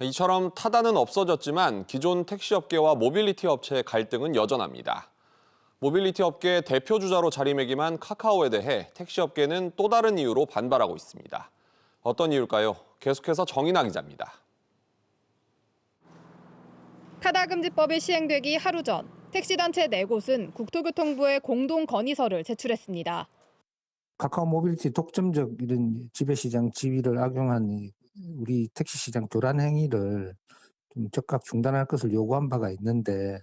이처럼 타다는 없어졌지만 기존 택시업계와 모빌리티 업체의 갈등은 여전합니다. 모빌리티 업계 대표 주자로 자리매김한 카카오에 대해 택시업계는 또 다른 이유로 반발하고 있습니다. 어떤 이유일까요? 계속해서 정인아 기자입니다. 타다금지법이 시행되기 하루 전 택시단체 네 곳은 국토교통부에 공동 건의서를 제출했습니다. 카카오 모빌리티 독점적 이런 지배시장 지위를 악용한 이 우리 택시 시장 교란 행위를 좀 즉각 중단할 것을 요구한 바가 있는데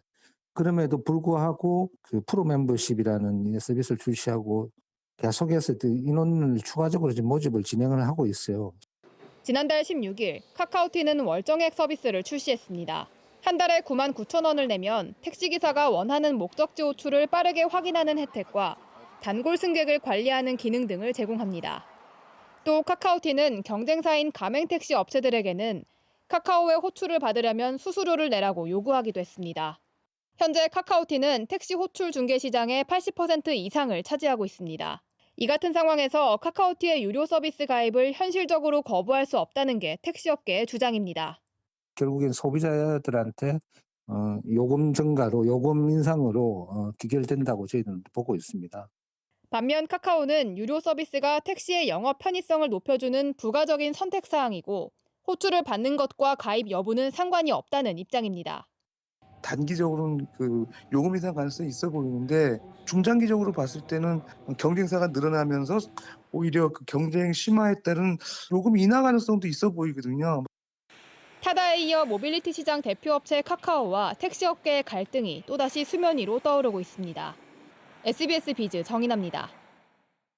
그럼에도 불구하고 그 프로 멤버십이라는 이 서비스를 출시하고 계속해서 그 인원을 추가적으로 지금 모집을 진행을 하고 있어요. 지난달 16일 카카오티는 월정액 서비스를 출시했습니다. 한 달에 9만 9천 원을 내면 택시기사가 원하는 목적지 호출을 빠르게 확인하는 혜택과 단골 승객을 관리하는 기능 등을 제공합니다. 또 카카오티는 경쟁사인 가맹택시 업체들에게는 카카오의 호출을 받으려면 수수료를 내라고 요구하기도 했습니다. 현재 카카오티는 택시 호출 중개 시장의 80% 이상을 차지하고 있습니다. 이 같은 상황에서 카카오티의 유료 서비스 가입을 현실적으로 거부할 수 없다는 게 택시업계의 주장입니다. 결국엔 소비자들한테 어, 요금 증가로 요금 인상으로 어, 귀결된다고 저희는 보고 있습니다. 반면 카카오는 유료 서비스가 택시의 영업 편의성을 높여주는 부가적인 선택 사항이고 호출을 받는 것과 가입 여부는 상관이 없다는 입장입니다. 단기적으로는 그 요금 인상 가능성이 있어 보이는데 중장기적으로 봤을 때는 경쟁사가 늘어나면서 오히려 그 경쟁 심화에 따른 요금 인하 가능성도 있어 보이거든요. 타다에 이어 모빌리티 시장 대표업체 카카오와 택시업계의 갈등이 또다시 수면 위로 떠오르고 있습니다. SBS 비즈 정인합니다.